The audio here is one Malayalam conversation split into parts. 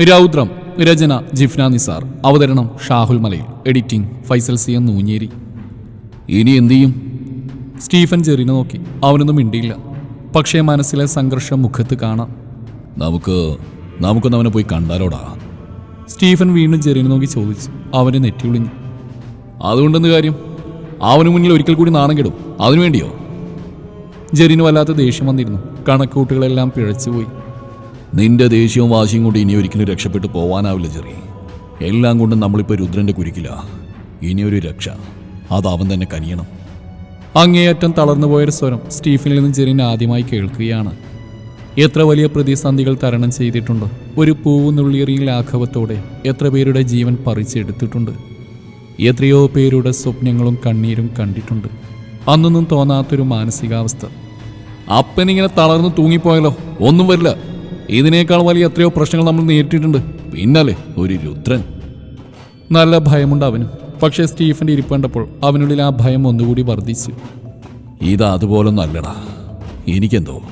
രൗദ്രം രചന ജിഫ്ന നിസാർ. അവതരണം Shahul Malayil. Editing Faisal C N Noonjeri. ഇനി എന്തു ചെയ്യും? സ്റ്റീഫൻ ജെറിനെ നോക്കി. അവനൊന്നും മിണ്ടിയില്ല. പക്ഷേ മനസ്സിലെ സംഘർഷം മുഖത്ത് കാണാം. നമുക്ക് നമുക്കൊന്ന് അവനെ പോയി കണ്ടാലോടാ. സ്റ്റീഫൻ വീണ്ടും ജെറിനെ നോക്കി ചോദിച്ചു. അവനെ നെറ്റിയൊളിഞ്ഞു അതുകൊണ്ടെന്ന് കാര്യം? അവന് മുന്നിൽ ഒരിക്കൽ കൂടി നാണം കെടും. അതിനുവേണ്ടിയോ ജെറിന് വല്ലാത്ത ദേഷ്യം വന്നിരുന്നു. കണക്കൂട്ടുകളെല്ലാം പിഴച്ചുപോയി. നിന്റെ ദേഷ്യവും വാശിയും കൊണ്ട് ഇനി ഒരിക്കലും രക്ഷപ്പെട്ടു പോവാനാവില്ല ജെറി എല്ലാം കൊണ്ടും നമ്മളിപ്പോൾ രുദ്രന്റെ കുരുക്കില്ല ഇനിയൊരു രക്ഷ. അത് അവൻ തന്നെ കനിയണം. അങ്ങേയറ്റം തളർന്നു പോയൊരു സ്വരം സ്റ്റീഫനിൽ നിന്ന് ജെറിൻ ആദ്യമായി കേൾക്കുകയാണ്. എത്ര വലിയ പ്രതിസന്ധികൾ തരണം ചെയ്തിട്ടുണ്ട്? ഒരു പൂവ് നുള്ളിയെറിയ ലാഘവത്തോടെ എത്ര പേരുടെ ജീവൻ പറിച്ചെടുത്തിട്ടുണ്ട്. എത്രയോ പേരുടെ സ്വപ്നങ്ങളും കണ്ണീരും കണ്ടിട്ടുണ്ട്. അന്നൊന്നും തോന്നാത്തൊരു മാനസികാവസ്ഥ. അപ്പനിങ്ങനെ തളർന്നു തൂങ്ങിപ്പോയാലോ? ഒന്നും വരില്ല. ഇതിനേക്കാൾ വലിയ എത്രയോ പ്രശ്നങ്ങൾ നമ്മൾ നേരിട്ടിട്ടുണ്ട്. പിന്നല്ലേ ഒരു രുദ്രൻ. നല്ല ഭയമുണ്ട് അവനും. പക്ഷേ സ്റ്റീഫന്റെ ഇരിപ്പേണ്ടപ്പോൾ അവനുള്ളിൽ ആ ഭയം ഒന്നുകൂടി വർദ്ധിച്ചു. ഇത് അതുപോലൊന്നും അല്ലടാ. എനിക്കെന്തോ?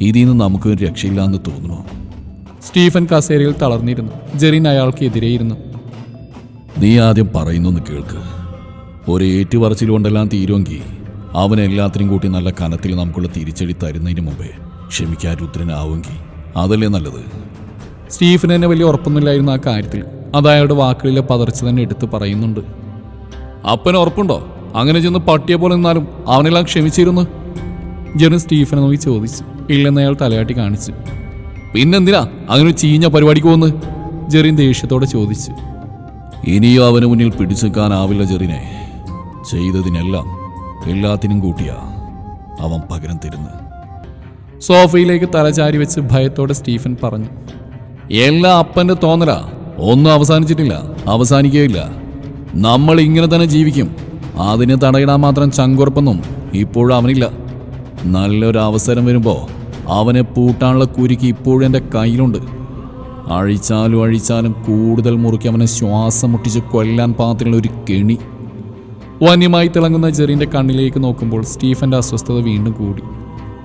ഇതിൽ നിന്ന് നമുക്ക് ഒരു രക്ഷയില്ലാന്ന് തോന്നുന്നു. സ്റ്റീഫൻ കസേരയിൽ തളർന്നിരുന്നു. ജെറിൻ അയാൾക്ക് എതിരെയിരുന്നു നീ ആദ്യം പറയുന്നൊന്ന് കേൾക്ക്. ഒരു ഏറ്റുപറച്ചിൽ കൊണ്ടെല്ലാം തീരുമെങ്കിൽ അവനെല്ലാത്തിനും കൂട്ടി നല്ല കനത്തിൽ നമുക്കുള്ള തിരിച്ചടി തരുന്നതിന് മുമ്പേ ക്ഷമിക്കാൻ രുദ്രനാവുമെങ്കിൽ അതല്ലേ നല്ലത്? സ്റ്റീഫിന് തന്നെ വലിയ ഉറപ്പൊന്നുമില്ലായിരുന്നു ആ കാര്യത്തിൽ. അത് അയാളുടെ വാക്കുകളിലെ പതർച്ച തന്നെ എടുത്ത് പറയുന്നുണ്ട്. അപ്പന് ഉറപ്പുണ്ടോ? അങ്ങനെ ചെന്ന് പട്ടിയെ പോലെ നിന്നാലും അവനെല്ലാം ക്ഷമിച്ചിരുന്നു? ജെറിൻ സ്റ്റീഫനെ നോക്കി ചോദിച്ചു. ഇല്ലെന്ന് അയാൾ തലയാട്ടി കാണിച്ചു. പിന്നെന്തിനാ അങ്ങനെ ചീഞ്ഞ പരിപാടിക്ക് പോന്ന് ജെറിൻ ദേഷ്യത്തോടെ ചോദിച്ചു. ഇനിയും അവന് മുന്നിൽ പിടിച്ചെക്കാനാവില്ല ജെറിനെ. ചെയ്തതിനെല്ലാം എല്ലാത്തിനും കൂട്ടിയാ അവൻ പകരം തരുന്നത്. സോഫയിലേക്ക് തലചാരി വെച്ച് ഭയത്തോടെ സ്റ്റീഫൻ പറഞ്ഞു എല്ലാ അപ്പന്റെ തോന്നലാ. ഒന്നും അവസാനിച്ചിട്ടില്ല അവസാനിക്കുകയില്ല. നമ്മൾ ഇങ്ങനെ തന്നെ ജീവിക്കും. അതിന് തടയിടാൻ മാത്രം ചങ്കുറപ്പൊന്നും ഇപ്പോഴും അവനില്ല. നല്ലൊരു അവസരം വരുമ്പോൾ അവനെ പൂട്ടാനുള്ള കുരുക്ക് ഇപ്പോഴും എന്റെ കയ്യിലുണ്ട്. അഴിച്ചാലും അഴിച്ചാലും കൂടുതൽ മുറുക്കി അവനെ ശ്വാസം മുട്ടിച്ച് കൊല്ലാൻ പാത്രമുള്ള ഒരു കെണി. വന്യമായി തിളങ്ങുന്ന ജെറിന്റെ കണ്ണിലേക്ക് നോക്കുമ്പോൾ സ്റ്റീഫന്റെ അസ്വസ്ഥത വീണ്ടും കൂടി.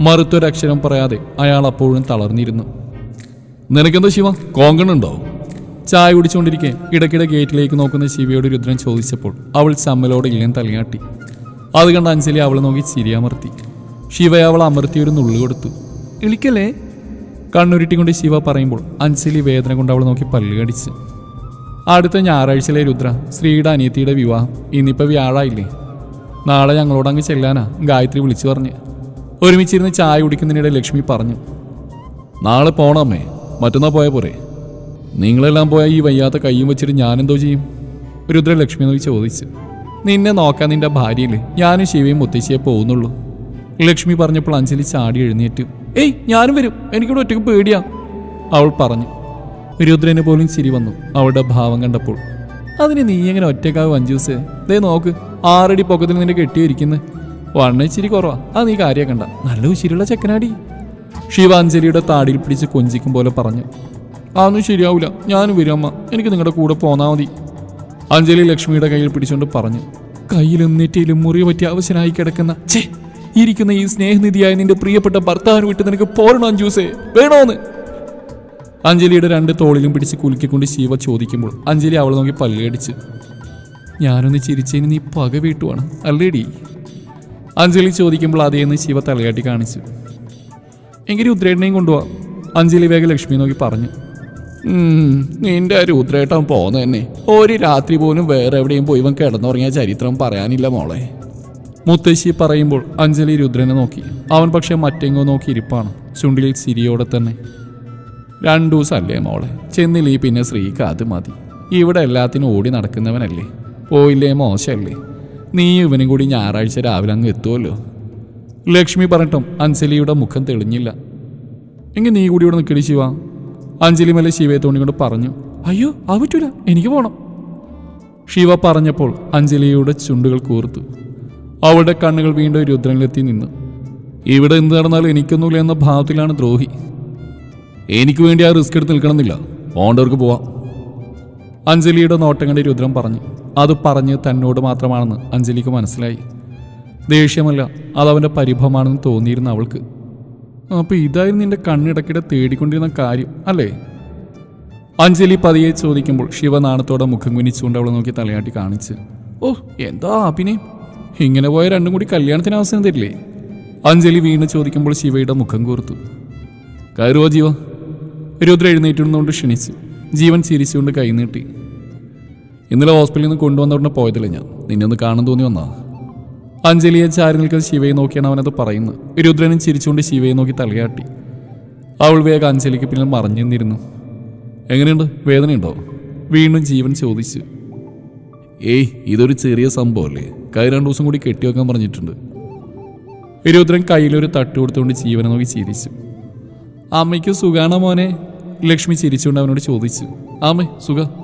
മറുത്തൊരക്ഷരം പറയാതെ അയാൾ അപ്പോഴും തളർന്നിരുന്നു. നിനക്കെന്തോ ശിവ? കോങ്കണുണ്ടോ ചായ കുടിച്ചുകൊണ്ടിരിക്കെ ഇടയ്ക്കിടെ ഗേറ്റിലേക്ക് നോക്കുന്ന ശിവയോട് രുദ്രൻ ചോദിച്ചപ്പോൾ അവൾ ചമ്മലോടെ ഇല്ലെന്ന് തലയാട്ടി അത് കണ്ട അഞ്ജലി അവളെ നോക്കി ചിരിയമർത്തി ശിവ അവൾ അമർത്തി ഒരു നുള്ളു കൊടുത്തു. ഇളിക്കല്ലേ? കണ്ണുരുട്ടിക്കൊണ്ട് ശിവ പറയുമ്പോൾ അഞ്ജലി വേദന കൊണ്ട് അവൾ നോക്കി പല്ല് കടിച്ച്. അടുത്ത ഞായറാഴ്ചയിലെ രുദ്ര ശ്രീയുടെ അനിയത്തിയുടെ വിവാഹം. ഇന്നിപ്പോൾ വ്യാഴായില്ലേ? നാളെ ഞങ്ങളോട് അങ്ങ് ചെല്ലാനാ ഗായത്രി വിളിച്ചു പറഞ്ഞ്. ഒരുമിച്ചിരുന്ന് ചായ കുടിക്കുന്നതിനിടെ ലക്ഷ്മി പറഞ്ഞു നാളെ പോണമ്മേ മറ്റന്നാ പോയാൽ പോരെ. നിങ്ങളെല്ലാം പോയാൽ ഈ വയ്യാത്ത കൈയും വെച്ചിട്ട് ഞാനെന്തോ ചെയ്യും? രുദ്ര ലക്ഷ്മി നോക്കി ചോദിച്ചു നിന്നെ നോക്കാൻ നിന്റെ ഭാര്യയില്ലേ? ഞാനും ശിവയും മുത്തശ്ശിയെ പോകുന്നുള്ളൂ. ലക്ഷ്മി പറഞ്ഞപ്പോൾ അഞ്ജലി ചാടി എഴുന്നേറ്റു ഏയ് ഞാനും വരും. എനിക്കിവിടെ ഒറ്റയ്ക്ക് പേടിയാ. അവൾ പറഞ്ഞു. രുദ്രന് പോലും ചിരി വന്നു. അവളുടെ ഭാവം കണ്ടപ്പോൾ അതിന് നീ എങ്ങനെ ഒറ്റക്കാവ് അഞ്ചൂസ് ദേ നോക്ക് ആറടി പൊക്കത്തിൽ നിന്നെ കെട്ടിയിരിക്കുന്നു. വണ്ണ ഇച്ചിരി കുറവാ. അത് നീ കണ്ട. നല്ല ഉശിരിയുള്ള ചെക്കനാടി. ശിവാഞ്ജലിയുടെ താടിയിൽ പിടിച്ച് കൊഞ്ചിക്കും പോലെ പറഞ്ഞു. അതൊന്നും ശരിയാവില്ല ഞാൻ വരും എനിക്ക് നിങ്ങളുടെ കൂടെ പോന്നാ മതി. അഞ്ജലി ലക്ഷ്മിയുടെ കയ്യിൽ പിടിച്ചുകൊണ്ട് പറഞ്ഞു. കയ്യിലും നെറ്റിയിലും മുറി പറ്റി അവശനായി കിടക്കുന്ന ചേ ഇരിക്കുന്ന ഈ സ്നേഹനിധിയായ നിന്റെ പ്രിയപ്പെട്ട ഭർത്താവിന് വിട്ട് നിനക്ക് പോരണോ അഞ്ജൂസേ? വേണോന്ന്? അഞ്ജലിയുടെ രണ്ട് തോളിലും പിടിച്ച് കുലുക്കിക്കൊണ്ട് ശിവ ചോദിക്കുമ്പോൾ അഞ്ജലി അവളെ നോക്കി പല്ലുകടിച്ച് ഞാനൊന്ന് ചിരിച്ചതിന് നീ പക വീട്ടുവാണ് അല്ലേടി? അഞ്ജലി ചോദിക്കുമ്പോൾ അതേന്ന് ശിവ തലയാട്ടി കാണിച്ചു. എങ്കിൽ രുദ്രേട്ടനെയും കൊണ്ടുപോവാ അഞ്ജലി വേഗം ലക്ഷ്മി നോക്കി പറഞ്ഞു. "ഉം, നിന്റെ രുദ്രേട്ടൻ പോന്ന തന്നെ. ഒരു രാത്രി പോലും വേറെ എവിടെയും പോയി ഇവൻ കിടന്നുറങ്ങിയ ചരിത്രം പറയാനില്ല മോളെ. മുത്തശ്ശി പറയുമ്പോൾ അഞ്ജലി രുദ്രനെ നോക്കി. അവൻ പക്ഷെ മറ്റെങ്ങോ നോക്കി ഇരിപ്പാണ് ചുണ്ടിൽ ചിരിയോടെ തന്നെ. രണ്ടു ദിവസമല്ലേ മോളെ ചെന്നില്ലേ പിന്നെ ശ്രീക്ക് അത് മതി. ഇവിടെ എല്ലാത്തിനും ഓടി നടക്കുന്നവനല്ലേ. പോയില്ലേ മോശമല്ലേ? നീ ഇവനും കൂടി ഞായറാഴ്ച രാവിലെ അങ്ങ് എത്തുമല്ലോ ലക്ഷ്മി പറഞ്ഞിട്ടും അഞ്ജലിയുടെ മുഖം തെളിഞ്ഞില്ല. എങ്കിൽ നീ കൂടി ഇവിടെ നിൽക്കടി ശിവ. അഞ്ജലി മല ശിവയെ തോണിക്കൊണ്ട് പറഞ്ഞു അയ്യോ ആ പറ്റൂല എനിക്ക് പോകണം ശിവ പറഞ്ഞപ്പോൾ അഞ്ജലിയുടെ ചുണ്ടുകൾ കൂർത്തു. അവളുടെ കണ്ണുകൾ വീണ്ടും രുദ്രനിലെത്തി നിന്നു. ഇവിടെ എന്ത് നടന്നാലും എനിക്കൊന്നുമില്ല എന്ന ഭാവത്തിലാണ് ദ്രോഹി. എനിക്ക് വേണ്ടി ആ റിസ്ക് എടുത്ത് നിൽക്കണമെന്നില്ല. പോണ്ടവർക്ക് പോവാം. അഞ്ജലിയുടെ നോട്ടം കണ്ട് രുദ്രൻ പറഞ്ഞു അത് പറഞ്ഞ് തന്നോട് മാത്രമാണെന്ന് അഞ്ജലിക്ക് മനസ്സിലായി. ദേഷ്യമല്ല അതവന്റെ പരിഭവമാണെന്ന് തോന്നിയിരുന്ന അവൾക്ക്. അപ്പോൾ ഇതായിരുന്നു നിന്റെ കണ്ണിടക്കിടെ തേടിക്കൊണ്ടിരുന്ന കാര്യം അല്ലേ? അഞ്ജലി പതിയെ ചോദിക്കുമ്പോൾ ശിവനാണത്തോടെ മുഖം കുനിച്ചുകൊണ്ട് അവളെ നോക്കി തലയാട്ടി കാണിച്ച് ഓ എന്താ അഭിനയം? ഇങ്ങനെ പോയ രണ്ടും കൂടി കല്യാണത്തിന് അവസരം തരില്ലേ? അഞ്ജലി വീണ് ചോദിക്കുമ്പോൾ ശിവയുടെ മുഖം കൂർത്തു. കയറുവോ ജീവ രുദ്ര എഴുന്നേറ്റുന്നതുകൊണ്ട് ക്ഷണിച്ചു ജീവൻ ചിരിച്ചുകൊണ്ട് കൈ നീട്ടി. ഇന്നലെ ഹോസ്പിറ്റലിൽ നിന്ന് കൊണ്ടുവന്ന ഉടനെ പോയതില്ല ഞാൻ. നിന്നെ ഒന്ന് കാണാൻ തോന്നി വന്നാ? അഞ്ജലിയെ ചാരി നിൽക്കുന്ന ശിവയെ നോക്കിയാണ് അവനത് പറയുന്നത്. രുദ്രനും ചിരിച്ചുകൊണ്ട് ശിവയെ നോക്കി തലയാട്ടി. അവൾ വേഗം അഞ്ജലിക്ക് പിന്നിൽ മറഞ്ഞു നിന്നിരുന്നു. എങ്ങനെയുണ്ട്? വേദനയുണ്ടോ? വീണ്ടും ജീവൻ ചോദിച്ചു. ഏയ് ഇതൊരു ചെറിയ സംഭവമല്ലേ? കൈ രണ്ടു ദിവസം കൂടി കെട്ടിവെക്കാൻ പറഞ്ഞിട്ടുണ്ട്. രുദ്രൻ കയ്യിലൊരു തട്ട് കൊടുത്തുകൊണ്ട് ജീവനെ നോക്കി ചിരിച്ചു. അമ്മയ്ക്ക് സുഖാണോ മോനെ? ലക്ഷ്മി ചിരിച്ചുകൊണ്ട് അവനോട് ചോദിച്ചു. ആമേ സുഖ.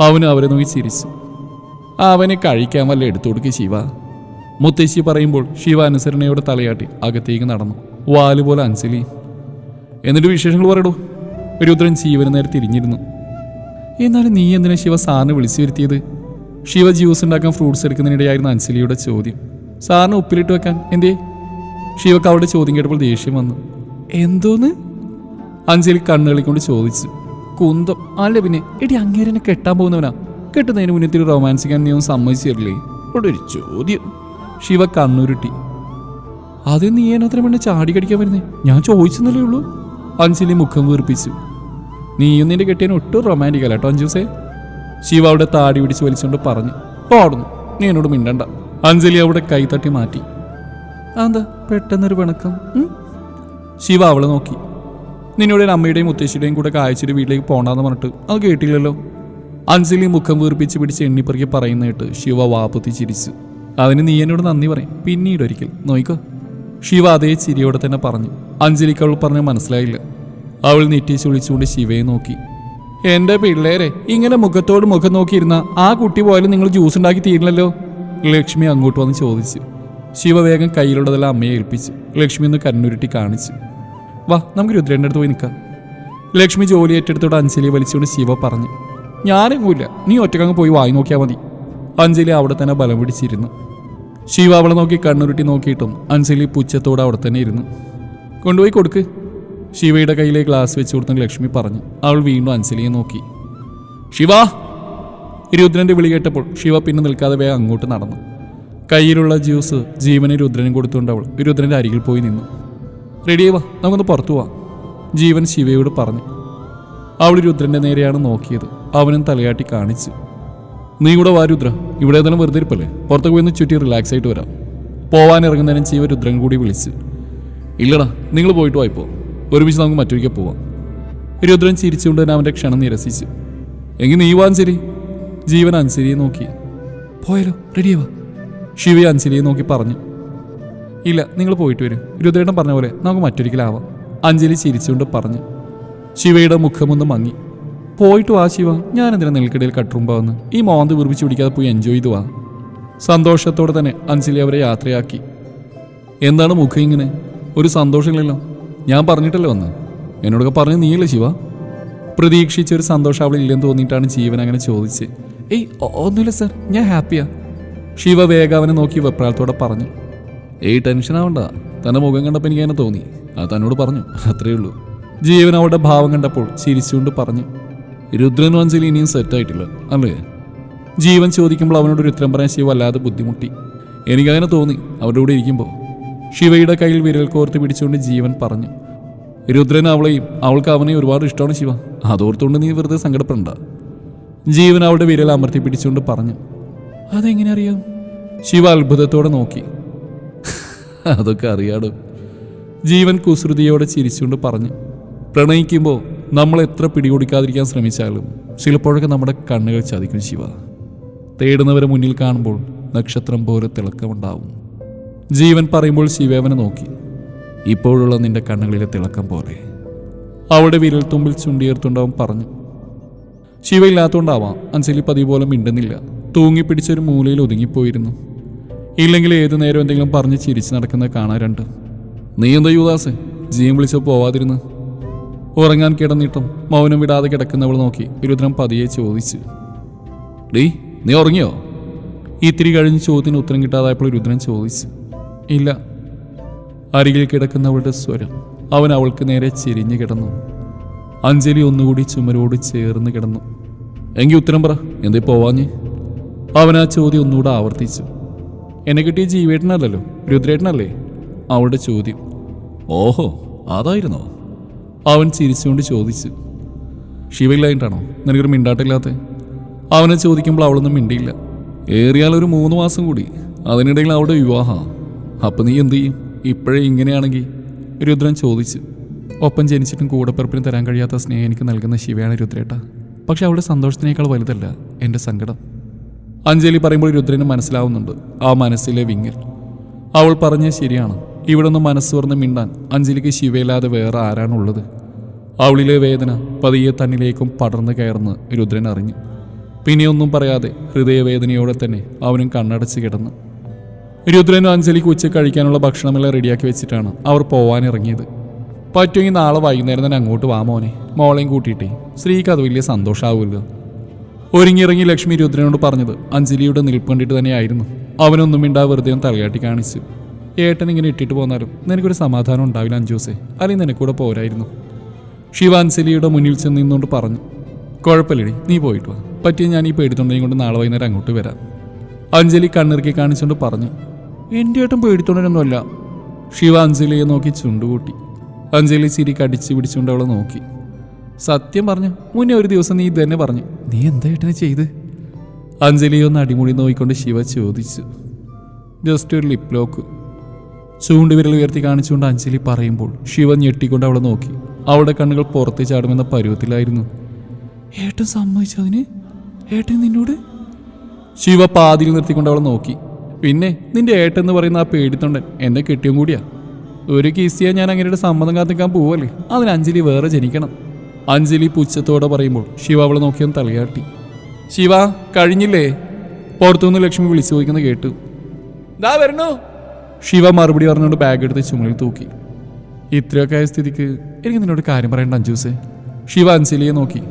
അവന് അവരെ നോക്കി ചിരിച്ചു. അവനെ കഴിക്കാൻ വല്ല എടുത്തു കൊടുക്കുക ശിവ. മുത്തശ്ശി പറയുമ്പോൾ ശിവ അനുസരണയോടെ തലയാട്ടി അകത്തേക്ക് നടന്നു. വാൽ പോലെ അഞ്ജലി എന്നിട്ട് വിശേഷങ്ങൾ പറയടോ. രുദ്രൻ ശിവന് നേരെ തിരിഞ്ഞിരുന്നു. എന്നാലും നീ എന്തിനാ ശിവ സാറിനെ വിളിച്ചു വരുത്തിയത്? ശിവ ജ്യൂസ് ഉണ്ടാക്കാൻ ഫ്രൂട്ട്സ് എടുക്കുന്നതിനിടെയായിരുന്നു അഞ്ജലിയുടെ ചോദ്യം. സാറിന് ഉപ്പിലിട്ട് വെക്കാൻ എന്തേ? ശിവക്ക് അവളുടെ ചോദ്യം കേട്ടപ്പോൾ ദേഷ്യം വന്നു. എന്തോന്ന്? അഞ്ജലി കണ്ണുകളിക്കൊണ്ട് ചോദിച്ചു. കുന്തം. അല്ല പിന്നെ എടി അങ്ങേരനെ കെട്ടാൻ പോകുന്നവനാ. കെട്ടുന്നതിന് മുന്നേ ഇത്തിരി റൊമാൻസിക്കാൻ നീ ഒന്നും സമ്മതിച്ചു തരില്ലേ ഇവിടെ ഒരു ചോദ്യം. ശിവ കണ്ണുരുട്ടി. അത് നീ എന്നത്ര വേണ്ട ചാടി കടിക്കാൻ വരുന്നേ? ഞാൻ ചോദിച്ചെന്നല്ലേ ഉള്ളൂ. അഞ്ജലി മുഖം വീർപ്പിച്ചു. നീയും നിന്റെ കെട്ടിയാൻ ഒട്ടും റൊമാന്റിക് അല്ല കേട്ടോ അഞ്ജൂസേ. ശിവ അവിടെ താടി പിടിച്ച് വലിച്ചുകൊണ്ട് പറഞ്ഞു. പാടുന്നു. നീ എന്നോട് മിണ്ടണ്ട. അഞ്ജലി അവിടെ കൈ തട്ടി മാറ്റി. അതെന്താ പെട്ടെന്നൊരു പിണക്കം. ശിവ അവളെ നോക്കി. നിന്നോട് അമ്മയുടെയും മുത്തശ്ശിയുടെയും കൂടെ കാഴ്ചയിൽ വീട്ടിലേക്ക് പോകണ്ടെന്ന് പറഞ്ഞിട്ട് അത് കേട്ടില്ലല്ലോ. അഞ്ജലി മുഖം വീർപ്പിച്ച് പിടിച്ച് എണ്ണിപ്പറക്കി പറയുന്ന കേട്ട് ശിവ വാപ്പത്തി ചിരിച്ചു. അതിന് നീ എന്നോട് നന്ദി പറയും. പിന്നീട് ഒരിക്കൽ. നോയിക്കോ? ശിവ അതേ ചിരിയോടെ തന്നെ പറഞ്ഞു. അഞ്ജലിക്ക് അവൾ പറഞ്ഞ മനസ്സിലായില്ല. അവൾ നെറ്റി ചുളിച്ചുകൊണ്ട് ശിവയെ നോക്കി. എന്റെ പിള്ളേരെ ഇങ്ങനെ മുഖത്തോട് മുഖം നോക്കിയിരുന്ന ആ കുട്ടി പോയാലും നിങ്ങൾ ജ്യൂസ് ഉണ്ടാക്കി തീരില്ലല്ലോ? ലക്ഷ്മി അങ്ങോട്ട് വന്ന് ചോദിച്ചു. ശിവ വേഗം കയ്യിലുള്ളതെല്ലാം അമ്മയെ ഏൽപ്പിച്ചു. ലക്ഷ്മി ഒന്ന് കണ്ണുരുട്ടി കാണിച്ചു. വാ നമുക്ക് രുദ്രന്റെ അടുത്ത് പോയി നിൽക്കാം. ലക്ഷ്മി ജോലി ഏറ്റെടുത്തോട് അഞ്ജലിയെ വലിച്ചുകൊണ്ട് ശിവ പറഞ്ഞു ഞാനെങ്ങൂല്ല നീ ഒറ്റക്കങ്ങ് പോയി വായി നോക്കിയാൽ മതി. അഞ്ജലി അവിടെ തന്നെ ബലം പിടിച്ചിരുന്നു. ശിവ അവളെ നോക്കി കണ്ണുരുട്ടി നോക്കിയിട്ടും അഞ്ജലി പുച്ഛത്തോടെ അവിടെ തന്നെ ഇരുന്നു. കൊണ്ടുപോയി കൊടുക്ക്. ശിവയുടെ കയ്യിലെ ഗ്ലാസ് വെച്ച് കൊടുത്ത ലക്ഷ്മി പറഞ്ഞു. അവൾ വീണ്ടും അഞ്ജലിയെ നോക്കി. ശിവ! രുദ്രന്റെ വിളി കേട്ടപ്പോൾ ശിവ പിന്നെ നിൽക്കാതെ വേഗം അങ്ങോട്ട് നടന്നു. കയ്യിലുള്ള ജ്യൂസ് ജീവന് രുദ്രനും കൊടുത്തുകൊണ്ട് അവൾ രുദ്രന്റെ അരികിൽ പോയി നിന്നു. റെഡിയായി വാ നമുക്കൊന്ന് പുറത്തു പോവാം. ജീവൻ ശിവയോട് പറഞ്ഞു. അവൾ രുദ്രന്റെ നേരെയാണ് നോക്കിയത്. അവനും തലയാട്ടി കാണിച്ചു. നീ കൂടെ വാ രുദ്ര. ഇവിടെ ഏതായാലും വെറുതെ ഇരിപ്പല്ലേ? പുറത്തേക്ക് പോയി ചുറ്റി റിലാക്സ് ആയിട്ട് വരാം. പോവാൻ ഇറങ്ങുന്നതിനും ജീവ രുദ്രൻ കൂടി വിളിച്ചു. ഇല്ലടാ നിങ്ങൾ പോയിട്ട് വായിപ്പോ ഒരുമിച്ച് നമുക്ക് മറ്റൊരിക്കൽ പോവാം. രുദ്രൻ ചിരിച്ചുകൊണ്ട് തന്നെ അവന്റെ ക്ഷണം നിരസിച്ചു. എങ്കിൽ നീ വാൻ ശരി ജീവൻ അഞ്ചരിയെ നോക്കി. പോയാലോ റെഡിയാവാ ശിവ അഞ്ചരിയെ നോക്കി പറഞ്ഞു. ഇല്ല നിങ്ങൾ പോയിട്ട് വരും. രുദ്രേട്ടൻ പറഞ്ഞ പോലെ നമുക്ക് മറ്റൊരിക്കലാവാം അഞ്ജലി ചിരിച്ചുകൊണ്ട് പറഞ്ഞു. ശിവയുടെ മുഖമൊന്ന് മങ്ങി. പോയിട്ട് വാ ശിവ. ഞാൻ എന്തിനാ നെൽക്കടയിൽ കട്ടുറുമ്പാവുന്നു? ഈ മോന്ത് വീർപ്പിച്ച് പിടിക്കാതെ പോയി എൻജോയ് ചെയ്തു വാ. സന്തോഷത്തോടെ തന്നെ അഞ്ജലി അവരെ യാത്രയാക്കി. എന്താണ് മുഖം ഇങ്ങനെ? ഒരു സന്തോഷമില്ലല്ലോ. ഞാൻ പറഞ്ഞിട്ടല്ലേ വന്ന് എന്നോടൊക്കെ പറഞ്ഞു നീയല്ലേ ശിവ? പ്രതീക്ഷിച്ച ഒരു സന്തോഷം അവൾ ഇല്ലെന്ന് തോന്നിയിട്ടാണ് ജീവൻ അങ്ങനെ ചോദിച്ച് ഏയ് ഒന്നുമില്ല സർ ഞാൻ ഹാപ്പിയാ ശിവ വേഗാവനെ നോക്കി വെപ്രാളത്തോടെ പറഞ്ഞു. ഏയ് ടെൻഷൻ ആവണ്ട. തന്റെ മുഖം കണ്ടപ്പോൾ എനിക്ക് അങ്ങനെ തോന്നി. അത് തന്നോട് പറഞ്ഞു. അത്രയേ ഉള്ളൂ. ജീവൻ അവളുടെ ഭാവം കണ്ടപ്പോൾ ചിരിച്ചുകൊണ്ട് പറഞ്ഞു. രുദ്രൻ വഞ്ചലി ഇനിയും സെറ്റായിട്ടില്ല അല്ലേ? ജീവൻ ചോദിക്കുമ്പോൾ അവനോട് ഒരു ഉത്തരം പറയാൻ ശിവ വല്ലാതെ ബുദ്ധിമുട്ടി. എനിക്കങ്ങനെ തോന്നി. അവരുടെ കൂടെ ഇരിക്കുമ്പോൾ ശിവയുടെ കയ്യിൽ വിരൽ കോർത്ത് പിടിച്ചുകൊണ്ട് ജീവൻ പറഞ്ഞു. രുദ്രൻ അവളെയും അവൾക്ക് അവനെയും ഒരുപാട് ഇഷ്ടമാണ് ശിവ. അതോർത്തുകൊണ്ട് നീ വെറുതെ സങ്കടപ്പെടണ്ട. ജീവൻ അവളുടെ വിരൽ അമർത്തി പിടിച്ചുകൊണ്ട് പറഞ്ഞു. അതെങ്ങനെ അറിയാം? ശിവ അത്ഭുതത്തോടെ നോക്കി. അതൊക്കെ അറിയാടോ. ജീവൻ കുസൃതിയോടെ ചിരിച്ചുകൊണ്ട് പറഞ്ഞു പ്രണയിക്കുമ്പോൾ നമ്മൾ എത്ര പിടികൊടുക്കാതിരിക്കാൻ ശ്രമിച്ചാലും ചിലപ്പോഴൊക്കെ നമ്മുടെ കണ്ണുകൾ ചതിക്കും ശിവ. തേടുന്നവരെ മുന്നിൽ കാണുമ്പോൾ നക്ഷത്രം പോലെ തിളക്കമുണ്ടാവും. ജീവൻ പറയുമ്പോൾ ശിവേവനെ നോക്കി ഇപ്പോഴുള്ള നിന്റെ കണ്ണുകളിലെ തിളക്കം പോലെ. അവളുടെ വിരൽ തുമ്പിൽ ചുണ്ടിയേർത്തുണ്ടാവും പറഞ്ഞു ശിവയില്ലാത്തോണ്ടാവാം അഞ്ജലി പതിവ് പോലെ മിണ്ടുന്നില്ല. തൂങ്ങിപ്പിടിച്ചൊരു മൂലയിൽ ഒതുങ്ങിപ്പോയിരുന്നു. ഇല്ലെങ്കിൽ ഏതു നേരം എന്തെങ്കിലും പറഞ്ഞ് ചിരിച്ചു നടക്കുന്നത് കാണാറുണ്ട് നീ എന്താ യുവദാസ്? ജീൻ വിളിച്ചോ പോവാതിരുന്ന്. ഉറങ്ങാൻ കിടന്നിട്ടും മൗനം വിടാതെ കിടക്കുന്നവൾ നോക്കി രുദ്രൻ പതിയെ ചോദിച്ചു. ഡീ നീ ഉറങ്ങിയോ? ഇത്തിരി കഴിഞ്ഞ് ചോദ്യത്തിന് ഉത്തരം കിട്ടാതായപ്പോൾ രുദ്രൻ ചോദിച്ചു. ഇല്ല. അരികിൽ കിടക്കുന്നവളുടെ സ്വരം അവൻ അവൾക്ക് നേരെ ചിരിഞ്ഞു കിടന്നു. അഞ്ജലി ഒന്നുകൂടി ചുമരോട് ചേർന്ന് കിടന്നു. എങ്കിൽ ഉത്തരം പറ എന്തേ പോവാഞ്ഞ്? അവൻ ആ ചോദ്യം ഒന്നുകൂടെ ആവർത്തിച്ചു. എന്നെ കിട്ടിയ ജീവേട്ടനല്ലല്ലോ രുദ്രേട്ടനല്ലേ? അവളുടെ ചോദ്യം. ഓഹോ അതായിരുന്നോ? അവൻ ചിരിച്ചുകൊണ്ട് ചോദിച്ചു. ശിവയില്ലായിട്ടാണോ നിനക്കൊരു മിണ്ടാട്ടില്ലാത്ത അവനെ ചോദിക്കുമ്പോൾ അവളൊന്നും മിണ്ടിയില്ല. ഏറിയാൽ ഒരു മൂന്ന് മാസം കൂടി. അതിനിടയിൽ അവളുടെ വിവാഹ. അപ്പൊ നീ എന്തു ചെയ്യും? ഇപ്പോഴേ ഇങ്ങനെയാണെങ്കിൽ? രുദ്രൻ ചോദിച്ചു. ഒപ്പം ജനിച്ചിട്ടും കൂടപ്പിറപ്പിന് തരാൻ കഴിയാത്ത സ്നേഹം എനിക്ക് നൽകുന്ന ശിവയാണ് രുദ്രേട്ട. പക്ഷെ അവളുടെ സന്തോഷത്തിനേക്കാൾ വലുതല്ല എന്റെ സങ്കടം. അഞ്ജലി പറയുമ്പോൾ രുദ്രന് മനസ്സിലാവുന്നുണ്ട് ആ മനസ്സിലെ വിങ്ങൽ. അവൾ പറഞ്ഞത് ശരിയാണ്. ഇവിടെ നിന്ന് മനസ്സ് മിണ്ടാൻ അഞ്ജലിക്ക് ശിവയില്ലാതെ വേറെ ആരാണുള്ളത്? അവളിലെ വേദന പതിയെ തന്നിലേക്കും പടർന്നു കയർന്ന് രുദ്രൻ അറിഞ്ഞു. പിന്നെയൊന്നും പറയാതെ ഹൃദയവേദനയോടെ തന്നെ അവനും കണ്ണടച്ച് കിടന്നു. രുദ്രനും അഞ്ജലിക്ക് ഉച്ച കഴിക്കാനുള്ള ഭക്ഷണമെല്ലാം റെഡിയാക്കി വെച്ചിട്ടാണ് അവർ പോവാനിറങ്ങിയത്. പറ്റുമെങ്കിൽ നാളെ വൈകുന്നേരം തന്നെ അങ്ങോട്ട് വാ മോനെ. മോളെയും കൂട്ടിയിട്ടേ. സ്ത്രീക്ക് അത് വലിയ സന്തോഷമാവുമല്ലോ ഒരുങ്ങിയിറങ്ങി ലക്ഷ്മി രുദ്രനോട് പറഞ്ഞത് അഞ്ജലിയുടെ നിൽപ്പ് കണ്ടിട്ട് തന്നെയായിരുന്നു. അവനൊന്നും മിണ്ടാ വെറുതെ തലയാട്ടി കാണിച്ചു. ഏട്ടൻ ഇങ്ങനെ ഇട്ടിട്ട് പോന്നാലും നിനക്കൊരു സമാധാനം ഉണ്ടാവില്ല അഞ്ജൂസേ. അല്ലെങ്കിൽ നിനക്കൂടെ പോരായിരുന്നു. ശിവ അഞ്ജലിയുടെ മുന്നിൽ ചെന്ന് നിന്നുകൊണ്ട് പറഞ്ഞു കുഴപ്പമില്ലടി നീ പോയിട്ട് വാ. പറ്റിയ ഞാൻ ഈ പേടിത്തൊണ്ടയും കൊണ്ട് നാളെ വൈകുന്നേരം അങ്ങോട്ട് വരാം. അഞ്ജലി കണ്ണിറുക്കി കാണിച്ചുകൊണ്ട് പറഞ്ഞു എന്റെ ഏട്ടൻ പേടിത്തൊണ്ടനൊന്നുമല്ല. ശിവ അഞ്ജലിയെ നോക്കി ചുണ്ടുകൂട്ടി. അഞ്ജലി ചിരി കടിച്ചു പിടിച്ചുകൊണ്ട് അവളെ നോക്കി. സത്യം പറഞ്ഞു മുന്നേ ഒരു ദിവസം നീ ഇതന്നെ പറഞ്ഞു. നീ എന്താ ഏട്ടനെ ചെയ്ത്? അഞ്ജലി ഒന്ന് അടിമുടി നോക്കിക്കൊണ്ട് ശിവ ചോദിച്ചു. ജസ്റ്റ് ഒരു ലിപ് ലോക്ക് ചൂണ്ടുവിരൽ ഉയർത്തി കാണിച്ചുകൊണ്ട് അഞ്ജലി പറയുമ്പോൾ ശിവ ഞെട്ടിക്കൊണ്ട് അവളെ നോക്കി. അവളുടെ കണ്ണുകൾ പുറത്ത് ചാടുമെന്ന പരുവത്തിലായിരുന്നു. ഏട്ടൻ സമ്മതിച്ചതിന് ഏട്ടൻ നിന്നോട്? ശിവ പാതിയിൽ നിർത്തിക്കൊണ്ട് അവളെ നോക്കി. പിന്നെ നിന്റെ ഏട്ടൻ എന്ന് പറയുന്ന ആ പേടിത്തൊണ്ടൻ എന്നെ കെട്ടിയും കൂടിയാ. ഒരു കീസിയാ ഞാൻ അങ്ങനെയുടെ സമ്മതം കാത്തിക്കാൻ പോവല്ലേ? അതിന് അഞ്ജലി വേറെ ജനിക്കണം. അഞ്ജലി പുച്ഛത്തോടെ പറയുമ്പോൾ ശിവ അവളെ നോക്കിയാൽ തലയാട്ടി. ശിവ കഴിഞ്ഞില്ലേ? പുറത്തുനിന്ന് ലക്ഷ്മി വിളിച്ചു ചോദിക്കുന്ന കേട്ടു. ദാ വരണോ ശിവ മറുപടി പറഞ്ഞുകൊണ്ട് ബാഗ് എടുത്ത് ചുമലിൽ തൂക്കി. ഇത്രയൊക്കെ ആയ സ്ഥിതിക്ക് എനിക്ക് നിന്നോട് കാര്യം പറയേണ്ട അഞ്ജൂസേ. ശിവ അഞ്ജലിയെ നോക്കി.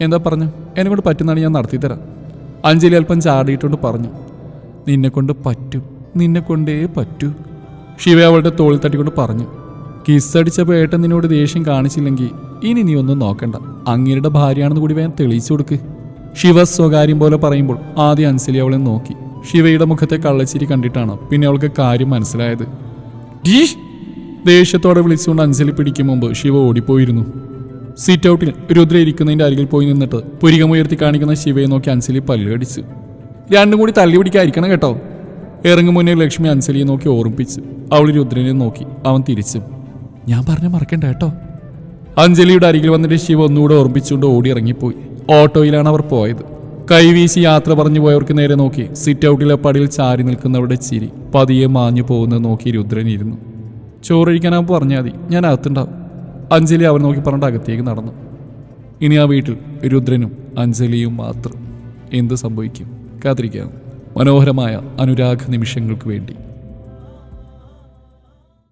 എന്താ പറഞ്ഞു? എന്നെ കൊണ്ട് പറ്റുന്നതാണ് ഞാൻ നടത്തിത്തരാം. അഞ്ജലി അല്പം ചാടിയിട്ടുണ്ട് പറഞ്ഞു. നിന്നെ കൊണ്ട് പറ്റും. നിന്നെ കൊണ്ടേ പറ്റൂ. ശിവ അവളുടെ തോളിൽ തട്ടിക്കൊണ്ട് പറഞ്ഞു. കിസ് അടിച്ചപ്പോൾ ഏട്ടൻ നിന്നോട് ദേഷ്യം കാണിച്ചില്ലെങ്കിൽ ഇനി നീ ഒന്നും നോക്കണ്ട. അങ്ങേരുടെ ഭാര്യയാണെന്ന് കൂടി വേഗം തെളിയിച്ചു കൊടുക്ക്. ശിവ സ്വകാര്യം പോലെ പറയുമ്പോൾ ആദ്യം അൻസലി അവളെ നോക്കി. ശിവയുടെ മുഖത്തെ കള്ളച്ചിരി കണ്ടിട്ടാണ് പിന്നെ അവൾക്ക് കാര്യം മനസ്സിലായത്! ദേഷ്യത്തോടെ വിളിച്ചുകൊണ്ട് അഞ്ജലി പിടിക്കും മുമ്പ് ശിവ ഓടിപ്പോയിരുന്നു. സീറ്റ് ഔട്ടിൽ രുദ്ര ഇരിക്കുന്നതിന്റെ അരികിൽ പോയി നിന്നിട്ട് പുരികമുയർത്തി കാണിക്കുന്ന ശിവയെ നോക്കി അഞ്ജലി പല്ലുകടിച്ചു രണ്ടും കൂടി തള്ളി പിടിക്കാതിരിക്കണം കേട്ടോ. ഇറങ്ങും മുന്നേ ലക്ഷ്മി അഞ്ജലിയെ നോക്കി ഓർമ്മിപ്പിച്ചു അവൾ രുദ്രനെ നോക്കി. അവൻ തിരിച്ചും ഞാൻ പറഞ്ഞ മറക്കണ്ട കേട്ടോ. അഞ്ജലിയുടെ അരികിൽ വന്നിട്ട് ശിവ ഒന്നുകൂടെ ഓർമ്മിച്ചുകൊണ്ട് ഓടി ഇറങ്ങിപ്പോയി ഓട്ടോയിലാണ് അവർ പോയത്. കൈവീശി യാത്ര പറഞ്ഞു പോയവർക്ക് നേരെ നോക്കി സിറ്റ് ഔട്ടിലെ പടിയിൽ ചാരി നിൽക്കുന്നവരുടെ ചിരി പതിയെ മാഞ്ഞു പോകുന്നത് നോക്കി രുദ്രൻ ഇരുന്നു. ചോറഴിക്കാനാ പറഞ്ഞാൽ മതി ഞാൻ അകത്തുണ്ടാവും. അഞ്ജലി അവൻ നോക്കി പറഞ്ഞിട്ട് അകത്തേക്ക് നടന്നു. ഇനി ആ വീട്ടിൽ രുദ്രനും അഞ്ജലിയും മാത്രം. എന്ത് സംഭവിക്കും? കാത്തിരിക്കാം. മനോഹരമായ അനുരാഗ നിമിഷങ്ങൾക്ക് വേണ്ടി.